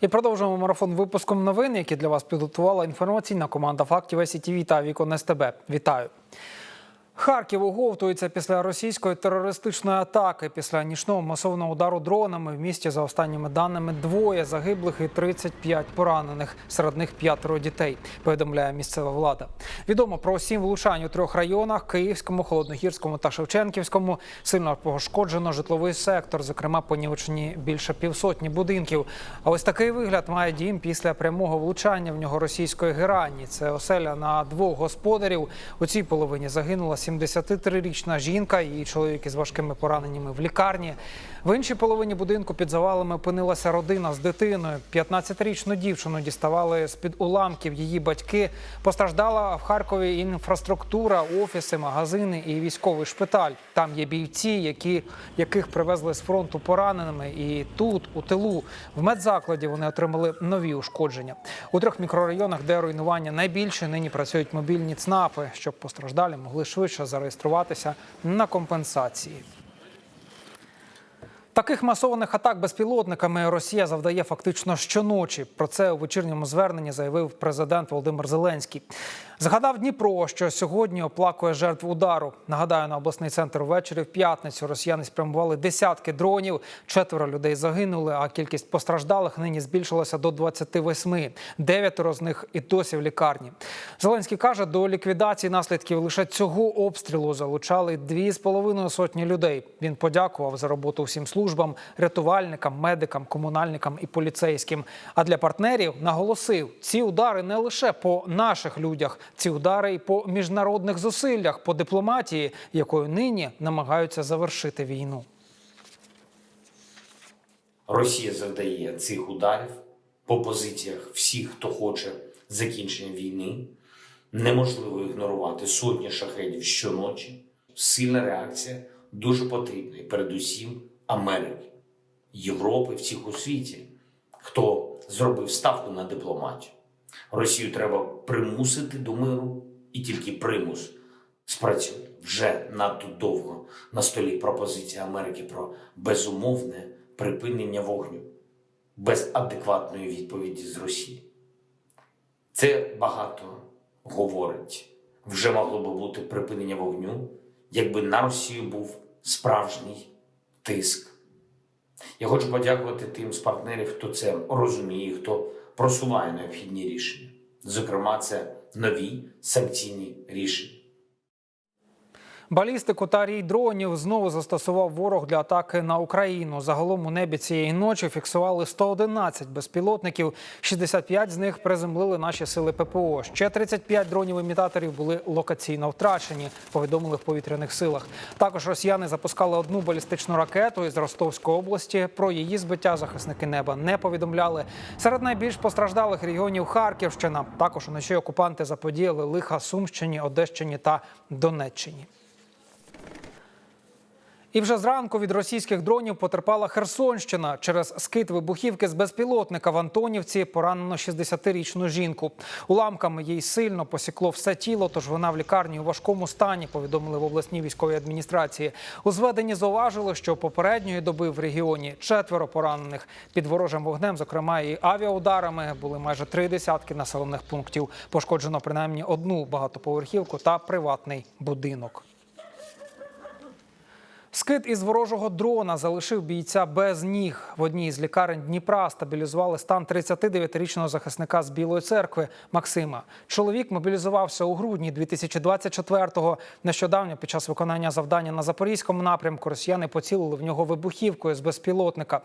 І продовжуємо марафон випуском новин, які для вас підготувала інформаційна команда фактів СІТВ та Вікон СТБ. Вітаю. Харків оговтується після російської терористичної атаки. Після нічного масового удару дронами в місті за останніми даними двоє загиблих і 35 поранених. Серед них п'ятеро дітей. Повідомляє місцева влада. Відомо про сім влучань у трьох районах: Київському, Холодногірському та Шевченківському. Сильно пошкоджено житловий сектор. Зокрема, понівечені більше півсотні будинків. А ось такий вигляд має дім після прямого влучання в нього російської герані. Це оселя на двох господарів. У цій половині загинула 73-річна жінка і чоловік із важкими пораненнями в лікарні. В іншій половині будинку під завалами опинилася родина з дитиною. 15-річну дівчину діставали з під уламків її батьки. Постраждала в Харкові інфраструктура, офіси, магазини і військовий шпиталь. Там є бійці, які, яких привезли з фронту пораненими. І тут, у тилу, в медзакладі вони отримали нові ушкодження. У трьох мікрорайонах, де руйнування найбільше, нині працюють мобільні ЦНАПи, щоб постраждалі могли швидше зареєструватися на компенсації. Таких масованих атак безпілотниками Росія завдає фактично щоночі. Про це у вечірньому зверненні заявив президент Володимир Зеленський. Згадав Дніпро, що сьогодні оплакує жертв удару. Нагадаю, на обласний центр ввечері в п'ятницю росіяни спрямували десятки дронів. Четверо людей загинули, а кількість постраждалих нині збільшилася до 28. Дев'ятеро з них і досі в лікарні. Зеленський каже, до ліквідації наслідків лише цього обстрілу залучали дві з половиною сотні людей. Він подякував за роботу всім службам, рятувальникам, медикам, комунальникам і поліцейським. А для партнерів наголосив, ці удари не лише по наших людях, ці удари і по міжнародних зусиллях, по дипломатії, якою нині намагаються завершити війну. Росія завдає цих ударів по позиціях всіх, хто хоче закінчення війни. Неможливо ігнорувати сотні шахедів щоночі. Сильна реакція дуже потрібна, і передусім Америки, Європи, всіх у світі, хто зробив ставку на дипломатію. Росію треба примусити до миру, і тільки примус спрацює. Вже надто довго на столі пропозиція Америки про безумовне припинення вогню без адекватної відповіді з Росії. Це багато говорить. Вже могло би бути припинення вогню, якби на Росію був справжній тиск. Я хочу подякувати тим з партнерів, хто це розуміє, хто просуває необхідні рішення. Зокрема, це нові санкційні рішення. Балістику та рій дронів знову застосував ворог для атаки на Україну. Загалом у небі цієї ночі фіксували 111 безпілотників. 65 з них приземлили наші сили ППО. Ще 35 дронів-імітаторів були локаційно втрачені. Повідомили в повітряних силах. Також росіяни запускали одну балістичну ракету із Ростовської області. Про її збиття захисники неба не повідомляли. Серед найбільш постраждалих регіонів Харківщина. Також уночі окупанти заподіяли лиха Сумщині, Одещині та Донеччині. І вже зранку від російських дронів потерпала Херсонщина. Через скид вибухівки з безпілотника в Антонівці поранено 60-річну жінку. Уламками їй сильно посікло все тіло, тож вона в лікарні у важкому стані, повідомили в обласній військовій адміністрації. У зведенні зауважили, що попередньої доби в регіоні четверо поранених. Під ворожим вогнем, зокрема, і авіаударами були майже три десятки населених пунктів. Пошкоджено принаймні одну багатоповерхівку та приватний будинок. Скид із ворожого дрона залишив бійця без ніг. В одній з лікарень Дніпра стабілізували стан 39-річного захисника з Білої церкви Максима. Чоловік мобілізувався у грудні 2024-го. Нещодавно під час виконання завдання на запорізькому напрямку росіяни поцілили в нього вибухівкою з безпілотника.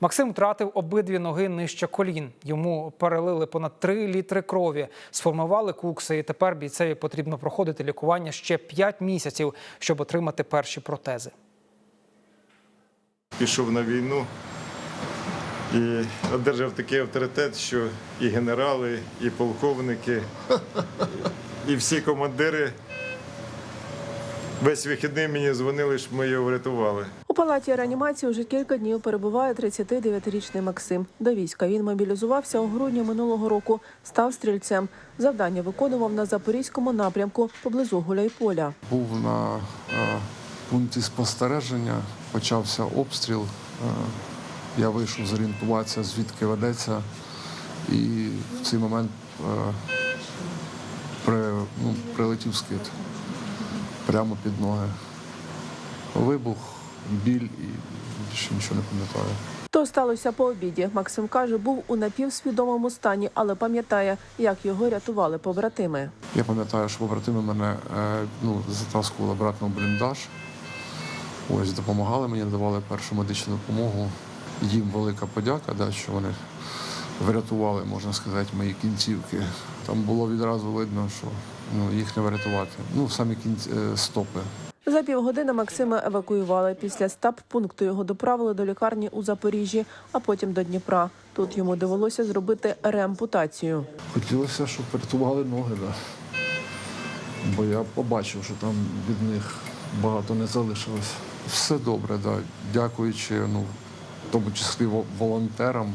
Максим втратив обидві ноги нижче колін. Йому перелили понад 3 літри крові, сформували кукси, і тепер бійцеві потрібно проходити лікування ще 5 місяців, щоб отримати перші протези. Пішов на війну і одержав такий авторитет, що і генерали, і полковники, і всі командири весь вихідний мені дзвонили, щоб ми його врятували. У палаті реанімації вже кілька днів перебуває 39-річний Максим. До війська він мобілізувався у грудні минулого року, став стрільцем. Завдання виконував на запорізькому напрямку поблизу Гуляйполя. був на е, пункті спостереження, почався обстріл. Е, Я вийшов зорієнтуватися, звідки ведеться, і в цей момент е, при, ну, прилетів скид прямо під ноги. Вибух, біль і більше нічого не пам'ятаю. То сталося по обіді. Максим каже, був у напівсвідомому стані, але пам'ятає, як його рятували побратими. Я пам'ятаю, що побратими мене е, ну, затаскували обратно в бліндаж. Ось допомагали мені, надавали першу медичну допомогу. Їм велика подяка, да, що вони врятували, можна сказати, мої кінцівки. Там було відразу видно, що ну, їх не врятувати. Ну, самі кінці, е, стопи. За півгодини Максима евакуювали. Після стаб-пункту його доправили до лікарні у Запоріжжі, а потім до Дніпра. Тут йому довелося зробити реампутацію. Хотілося, щоб врятували ноги, да. бо я побачив, що там від них багато не залишилось. Все добре, да. дякуючи, ну, в тому числі волонтерам,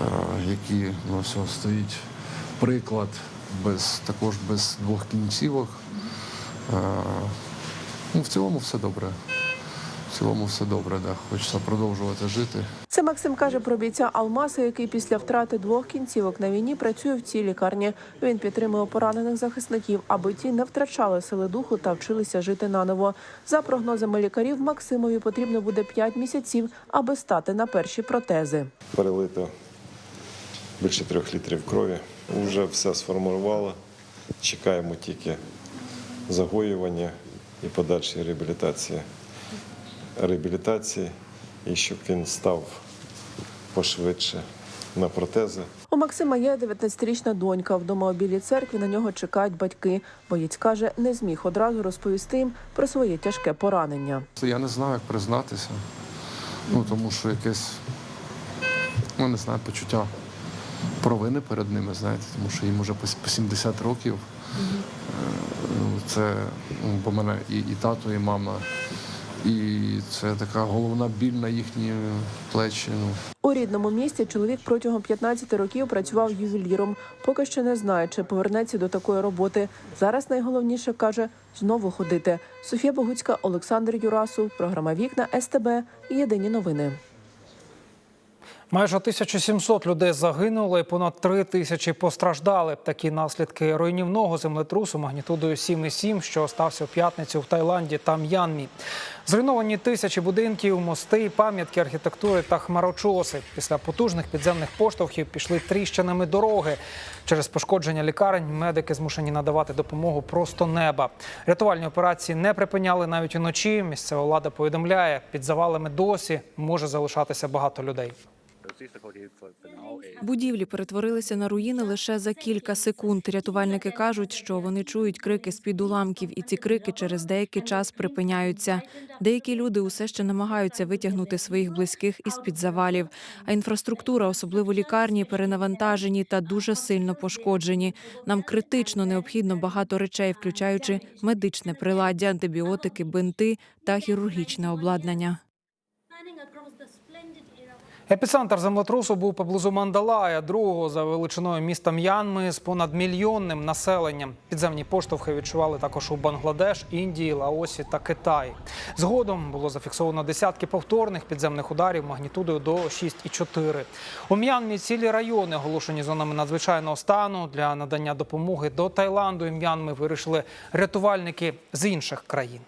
е, які ну, все, стоїть приклад без, також без двох кінцівок. Е, ну, в цілому все добре. В цілому все добре, да. хочеться продовжувати жити. Це Максим каже про бійця Алмаса, який після втрати двох кінцівок на війні працює в цій лікарні. Він підтримує поранених захисників, аби ті не втрачали сили духу та вчилися жити наново. За прогнозами лікарів, Максимові потрібно буде 5 місяців, аби стати на перші протези. Перелито більше трьох літрів крові. Вже все сформувало. Чекаємо тільки загоювання і подальшої реабілітації. Реабілітації і щоб він став пошвидше на протези. У Максима є 19-річна донька. Вдома у білій церкві на нього чекають батьки. Боєць каже, не зміг одразу розповісти їм про своє тяжке поранення. Я не знаю, як признатися. Ну, тому що якесь, ну не знаю, почуття провини перед ними, знаєте, тому що їм уже по 70 років. Е, ну, Це ну, бо мене і, і тато, і мама. І це така головна біль на їхні плечі. У рідному місті чоловік протягом 15 років працював ювеліром. Поки що не знає, чи повернеться до такої роботи. Зараз найголовніше каже знову ходити. Софія Богуцька, Олександр Юрасов, програма Вікна СТБ. Єдині новини. Майже 1700 людей загинули, понад 3 тисячі постраждали. Такі наслідки руйнівного землетрусу магнітудою 7,7, що стався в п'ятницю в Таїланді та М'янмі. Зруйновані тисячі будинків, мости, пам'ятки архітектури та хмарочоси. Після потужних підземних поштовхів пішли тріщинами дороги. Через пошкодження лікарень медики змушені надавати допомогу просто неба. Рятувальні операції не припиняли навіть уночі. Місцева влада повідомляє, під завалами досі може залишатися багато людей. Будівлі перетворилися на руїни лише за кілька секунд. Рятувальники кажуть, що вони чують крики з-під уламків, і ці крики через деякий час припиняються. Деякі люди усе ще намагаються витягнути своїх близьких із під завалів. А інфраструктура, особливо лікарні, перенавантажені та дуже сильно пошкоджені. Нам критично необхідно багато речей, включаючи медичне приладдя, антибіотики, бинти та хірургічне обладнання. Епіцентр землетрусу був поблизу Мандалая, другого за величиною міста М'янми з понад мільйонним населенням. Підземні поштовхи відчували також у Бангладеш, Індії, Лаосі та Китаї. Згодом було зафіксовано десятки повторних підземних ударів магнітудою до 6,4. У М'янмі цілі райони оголошені зонами надзвичайного стану для надання допомоги до Таїланду і М'янми вирішили рятувальники з інших країн.